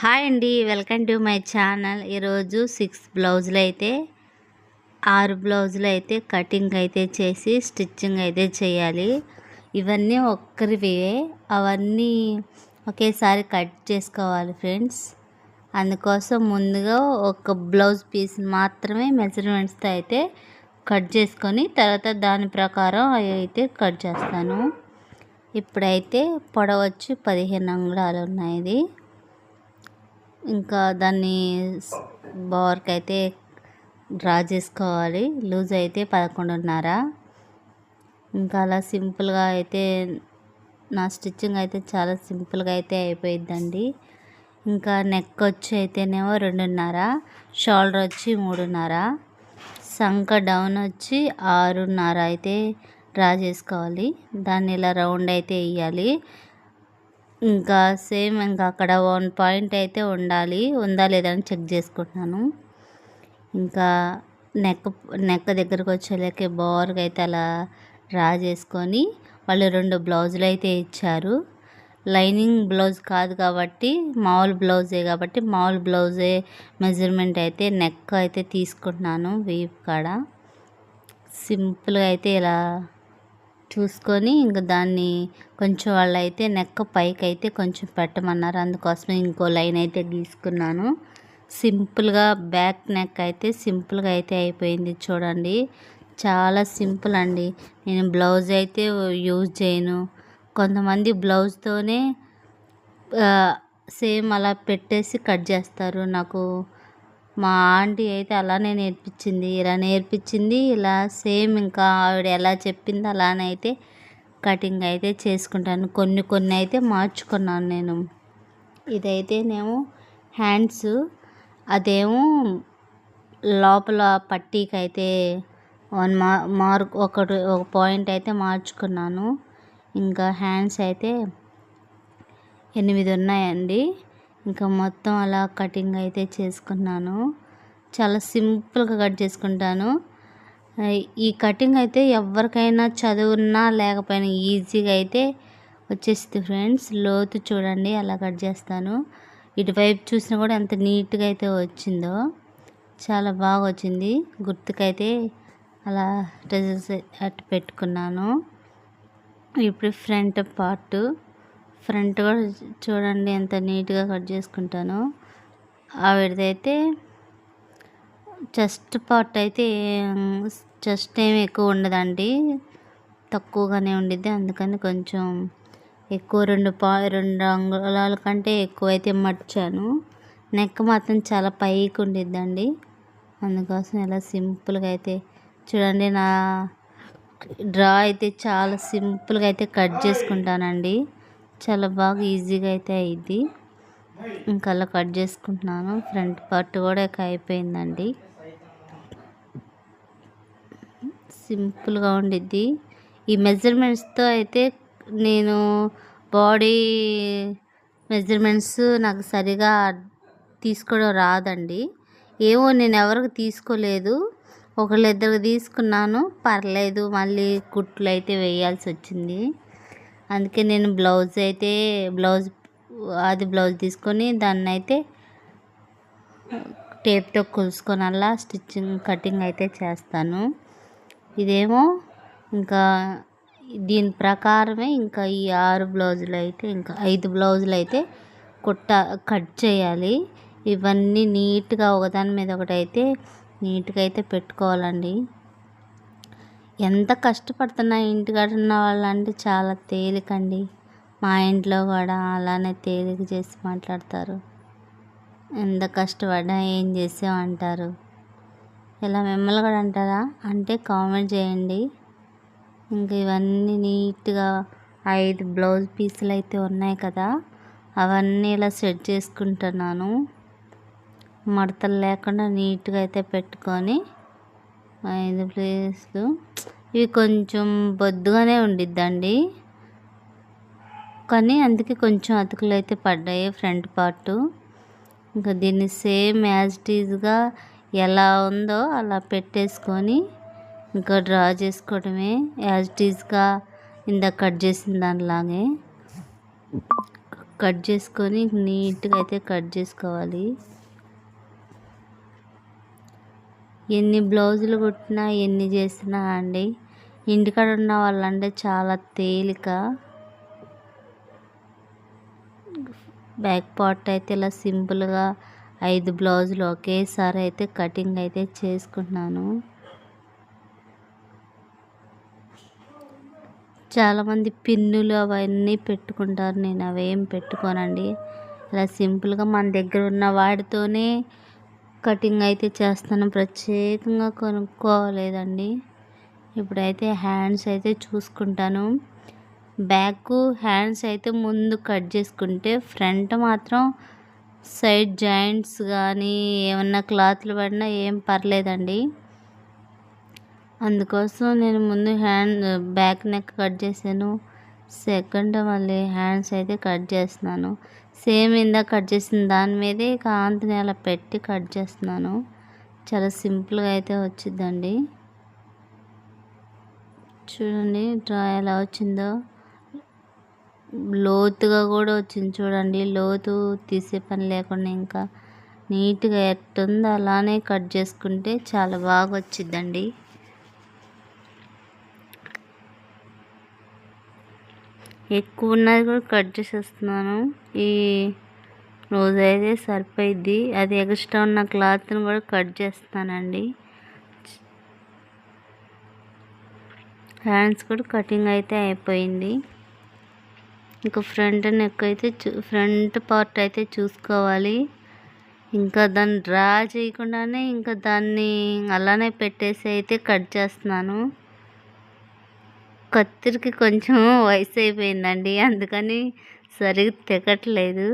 Hi అండి welcome to my channel. ఈరోజు six బ్లౌజులు అయితే ఆరు బ్లౌజులు అయితే కటింగ్ అయితే చేసి స్టిచ్చింగ్ అయితే చేయాలి. ఇవన్నీ ఒక్కరివే అవన్నీ ఒకేసారి కట్ చేసుకోవాలి ఫ్రెండ్స్. అందుకోసం ముందుగా ఒక బ్లౌజ్ పీస్ మాత్రమే మెజర్మెంట్స్తో అయితే కట్ చేసుకొని తర్వాత దాని ప్రకారం అయితే కట్ చేస్తాను. ఇప్పుడైతే పొడవచ్చు పదిహేను అంగుళాలు ఉన్నాయి ఇది. ఇంకా దాన్ని బార్కి అయితే డ్రా చేసుకోవాలి. లూజ్ అయితే పదకొండున్నర. ఇంకా అలా సింపుల్గా అయితే నా స్టిచ్చింగ్ అయితే చాలా సింపుల్గా అయితే అయిపోయిద్దండి. ఇంకా నెక్ వచ్చి అయితేనేమో రెండున్నర. షోల్డర్ వచ్చి మూడున్నర. సంక డౌన్ వచ్చి ఆరున్నర అయితే డ్రా చేసుకోవాలి. దాన్ని ఇలా రౌండ్ అయితే వేయాలి ఇంకా సేమ్ ఇంకా అక్కడ వన్ పాయింట్ అయితే ఉండాలి. ఉందా లేదా అని చెక్ చేసుకుంటున్నాను. ఇంకా నెక్ నెక్ దగ్గరకు వచ్చేలాకే బోర్గా అయితే అలా డ్రా చేసుకొని వాళ్ళు రెండు బ్లౌజులు అయితే ఇచ్చారు. లైనింగ్ బ్లౌజ్ కాదు కాబట్టి మామూలు బ్లౌజే కాబట్టి మామూలు బ్లౌజే మెజర్మెంట్ అయితే నెక్ అయితే తీసుకుంటున్నాను వీప్ కాడ. సింపుల్గా అయితే ఇలా చూసుకొని ఇంక దాన్ని కొంచెం వాళ్ళు అయితే నెక్క పైకి అయితే కొంచెం పెట్టమన్నారు. అందుకోసమే ఇంకో లైన్ అయితే గీసుకున్నాను సింపుల్గా బ్యాక్ నెక్ అయితే సింపుల్గా అయితే అయిపోయింది చూడండి. చాలా సింపుల్ అండి. నేను బ్లౌజ్ అయితే యూజ్ చేయను. కొంతమంది బ్లౌజ్తోనే సేమ్ అలా పెట్టేసి కట్ చేస్తారు. నాకు మా ఆంటీ అయితే అలానే నేర్పించింది ఇలా నేర్పించింది ఇలా సేమ్ ఇంకా ఆవిడ ఎలా చెప్పింది అలానే అయితే కటింగ్ అయితే చేసుకుంటాను. కొన్ని కొన్ని అయితే మార్చుకున్నాను నేను. ఇదైతేనేమో హ్యాండ్స్ అదేమో లోపల పట్టీకి అయితే వన్ మా మార్క్ ఒకటి ఒక పాయింట్ అయితే మార్చుకున్నాను. ఇంకా హ్యాండ్స్ అయితే ఎనిమిది ఉన్నాయండి. ఇంకా మొత్తం అలా కటింగ్ అయితే చేసుకున్నాను. చాలా సింపుల్గా కట్ చేసుకుంటాను. ఈ కటింగ్ అయితే ఎవరికైనా చదువున్నా లేకపోయినా ఈజీగా అయితే వచ్చేస్తుంది ఫ్రెండ్స్ లోతు చూడండి అలా కట్ చేస్తాను. ఇటువైపు చూసినా కూడా ఎంత నీట్గా అయితే వచ్చిందో. చాలా బాగా వచ్చింది. గుర్తుకైతే అలా డ్రెస్సెస్ అట్టు పెట్టుకున్నాను. ఇప్పుడు ఫ్రంట్ పార్ట్ ఫ్రంట్ కూడా చూడండి ఎంత నీట్గా కట్ చేసుకుంటాను. ఆవిడదైతే చెస్ట్ పార్ట్ అయితే చెస్ట్ ఏమి ఎక్కువ ఉండదండి. తక్కువగానే ఉండిద్ది. అందుకని కొంచెం ఎక్కువ రెండు పా రెండు అంగుళాల కంటే ఎక్కువ అయితే మర్చాను నెక్ మాత్రం చాలా పైకి ఉండిద్దండి. అందుకోసం ఇలా సింపుల్గా అయితే చూడండి నా డ్రా అయితే చాలా సింపుల్గా అయితే కట్ చేసుకుంటానండి. చాలా బాగా ఈజీగా అయితే అయింది ఇంకా అలా కట్ చేసుకుంటున్నాను. ఫ్రంట్ పార్ట్ కూడా అయిపోయిందండి. సింపుల్గా ఉండిద్ది. ఈ మెజర్మెంట్స్తో అయితే నేను బాడీ మెజర్మెంట్స్ నాకు సరిగా తీసుకోవడం రాదండి. ఏమో నేను ఎవరికి తీసుకోలేదు. ఒకళ్ళిద్దరికి తీసుకున్నాను. పర్లేదు మళ్ళీ కుట్లు అయితే వేయాల్సి వచ్చింది. అందుకే నేను బ్లౌజ్ అయితే బ్లౌజ్ అది బ్లౌజ్ తీసుకొని దాన్ని అయితే టేప్తో కొలుసుకొని అలా స్టిచ్చింగ్ కటింగ్ అయితే చేస్తాను. ఇదేమో ఇంకా దీని ప్రకారమే ఇంకా ఈ ఆరు బ్లౌజులు అయితే ఇంకా ఐదు బ్లౌజులు అయితే కుట్ట కట్ చేయాలి. ఇవన్నీ నీట్గా ఒకదాని మీద ఒకటి అయితే నీట్గా అయితే పెట్టుకోవాలండి. ఎంత కష్టపడుతున్నా ఇంటికాడ ఉన్న వాళ్ళంటే చాలా తేలికండి. మా ఇంట్లో కూడా అలానే తేలిక చేసి మాట్లాడతారు. ఎంత కష్టపడ్డా ఏం చేసామంటారు ఇలా మిమ్మల్ని కూడా అంటారా? అంటే కామెంట్ చేయండి. ఇంకా ఇవన్నీ నీట్గా ఐదు బ్లౌజ్ పీసులు అయితే ఉన్నాయి కదా అవన్నీ ఇలా సెట్ చేసుకుంటున్నాను. మడతలు లేకుండా నీట్గా అయితే పెట్టుకొని ఐదు ప్లేస్లు ఇవి కొంచెం బొద్దుగానే ఉండిద్దండి. కానీ అందుకే కొంచెం అతుకులు అయితే పడ్డాయి ఫ్రంట్ పార్ట్. ఇంకా దీన్ని సేమ్ యాజ్ టీజ్గా ఎలా ఉందో అలా పెట్టేసుకొని ఇంకా డ్రా చేసుకోవడమే. యాజ్ టీజ్గా ఇందాక కట్ చేసిన దానిలాగే కట్ చేసుకొని నీట్గా అయితే కట్ చేసుకోవాలి. ఎన్ని బ్లౌజులు కుట్టినా ఎన్ని చేసినా అండి. ఇంటికాడ ఉన్న వాళ్ళంటే చాలా తేలిక. బ్యాక్ పార్ట్ అయితే ఇలా సింపుల్గా ఐదు బ్లౌజులు ఒకేసారి అయితే కటింగ్ అయితే చేసుకుంటున్నాను. చాలామంది పిన్నులు అవన్నీ పెట్టుకుంటారు. నేను అవేం పెట్టుకోనండి. ఇలా సింపుల్గా మన దగ్గర ఉన్న వాటితోనే కటింగ్ అయితే చేస్తాను. ప్రత్యేకంగా కొనుక్కోలేదండి. ఇప్పుడైతే హ్యాండ్స్ అయితే చూసుకుంటాను. బ్యాక్ హ్యాండ్స్ అయితే ముందు కట్ చేసుకుంటే ఫ్రంట్ మాత్రం సైడ్ జాయింట్స్ కానీ ఏమన్నా క్లాత్లు పడినా ఏం పర్లేదండి. అందుకోసం నేను ముందు హ్యాండ్ బ్యాక్ నెక్ కట్ చేశాను. సెకండ్ మళ్ళీ హ్యాండ్స్ అయితే కట్ చేస్తున్నాను. సేమ్ ఇందాక కట్ చేసిన దాని మీదే కాంతిని అలా పెట్టి కట్ చేస్తున్నాను. చాలా సింపుల్గా అయితే వచ్చిందండి. చూడండి డ్రా ఎలా వచ్చిందో. లోతుగా కూడా వచ్చింది చూడండి. లోతు తీసే పని లేకుండా ఇంకా నీట్గా ఎట్టుందో అలానే కట్ చేసుకుంటే చాలా బాగా వచ్చిందండి ఎక్కువ ఉన్నది కూడా కట్ చేసేస్తున్నాను. ఈ రోజు అయితే సరిపోయిద్ది. అది ఎక్స్ట్రా ఉన్న క్లాత్ని కూడా కట్ చేస్తానండి. హ్యాండ్స్ కూడా కటింగ్ అయితే అయిపోయింది. ఇంకా ఫ్రంట్ నెక్ అయితే చూ ఫ్రంట్ పార్ట్ అయితే చూసుకోవాలి. ఇంకా దాన్ని డ్రా చేయకుండానే ఇంకా దాన్ని అలానే పెట్టేసి అయితే కట్ చేస్తున్నాను. కత్తిరికి కొంచెం వయసు అయిపోయిందండి అందుకని సరిగ్గా తెగట్లేదు.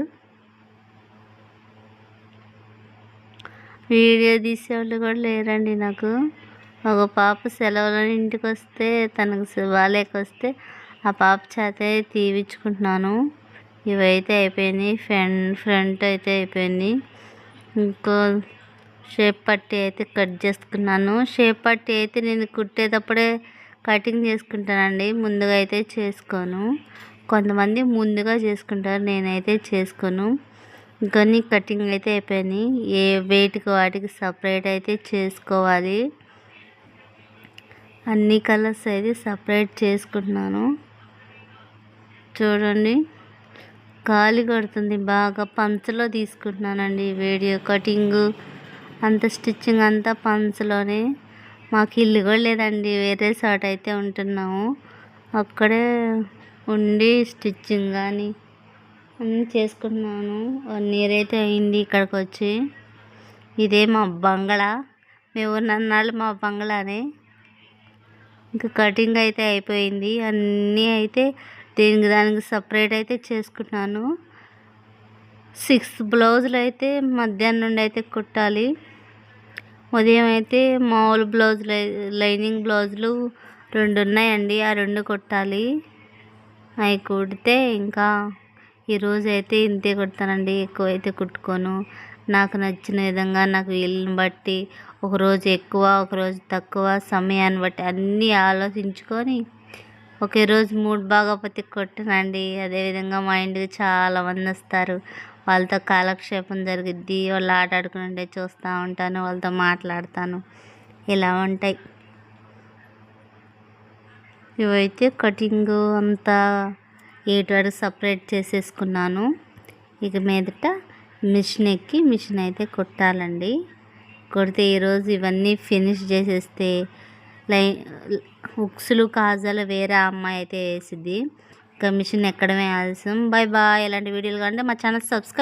వీడియో తీసేవాళ్ళు కూడా లేరండి నాకు. ఒక పాప సెలవులని ఇంటికి వస్తే తనకు శివాలయకి వస్తే ఆ పాప చేత తీపించుకుంటున్నాను ఇవైతే అయిపోయినాయి ఫ్రంట్ ఫ్రంట్ అయితే అయిపోయింది. ఇంకో షేప్ పట్టి అయితే కట్ చేసుకున్నాను. షేప్ పట్టి అయితే నేను కుట్టేటప్పుడే కటింగ్ చేసుకుంటానండి. ముందుగా అయితే చేసుకోను. కొంతమంది ముందుగా చేసుకుంటారు నేనైతే చేసుకోను. ఇంకొన్ని కటింగ్ అయితే అయిపోయినాయి ఏ వెయిట్కి వాటికి సపరేట్ అయితే చేసుకోవాలి. అన్ని కలర్స్ అయితే సపరేట్ చేసుకుంటున్నాను. చూడండి. గాలి కొడుతుంది. బాగా పంచలో తీసుకుంటున్నానండి వీడియో కటింగు. అంత స్టిచ్చింగ్ అంతా పంచలోనే. మాకు ఇల్లు కూడా లేదండి. వేరే చోట అయితే ఉంటున్నాము. అక్కడే ఉండి స్టిచ్చింగ్ కానీ అన్నీ చేసుకుంటున్నాను. వన్ ఇయర్ అయితే అయింది ఇక్కడికి వచ్చి ఇదే మా బంగ్లా మేము నన్నాళ్ళు మా బంగ్లానే ఇంకా కటింగ్ అయితే అయిపోయింది. అన్నీ అయితే దీనికి దానికి సపరేట్ అయితే చేసుకున్నాను. సిక్స్ బ్లౌజులు అయితే మధ్యాహ్నం నుండి అయితే కుట్టాలి. ఉదయం అయితే మామూలు బ్లౌజులు లైనింగ్ బ్లౌజులు రెండు ఉన్నాయండి. ఆ రెండు కుట్టాలి. అవి కుడితే ఇంకా ఈరోజు అయితే ఇంతే కుడతానండి. ఎక్కువ అయితే కుట్టుకోను. నాకు నచ్చిన విధంగా నాకు వీలుని బట్టి ఒకరోజు ఎక్కువ ఒకరోజు తక్కువ సమయాన్ని బట్టి అన్నీ ఆలోచించుకొని ఒకే రోజు మూడు బాగోపోతే కొట్టనండి. అదేవిధంగా మా ఇంటికి చాలామంది వస్తారు. వాళ్ళతో కాలక్షేపం జరిగిద్ది వాళ్ళు ఆట ఆడుకుంటే చూస్తూ ఉంటాను వాళ్ళతో మాట్లాడతాను. ఇలా ఉంటాయి. ఇవైతే కటింగ్ అంతా ఏటు వరకు సపరేట్ చేసేసుకున్నాను. ఇక మీదట మిషన్ ఎక్కి మిషన్ అయితే కుట్టాలండి. కొడితే ఈరోజు ఇవన్నీ ఫినిష్ చేసేస్తే లై హుక్స్లు కాజాలు వేరే అమ్మాయి అయితే వేసిద్ది. ఇంకా మిషన్ ఎక్కడమే ఆలస్యం. Bye bye. ఇలాంటి వీడియోలు కంటే మా ఛానల్ సబ్స్క్రైబ్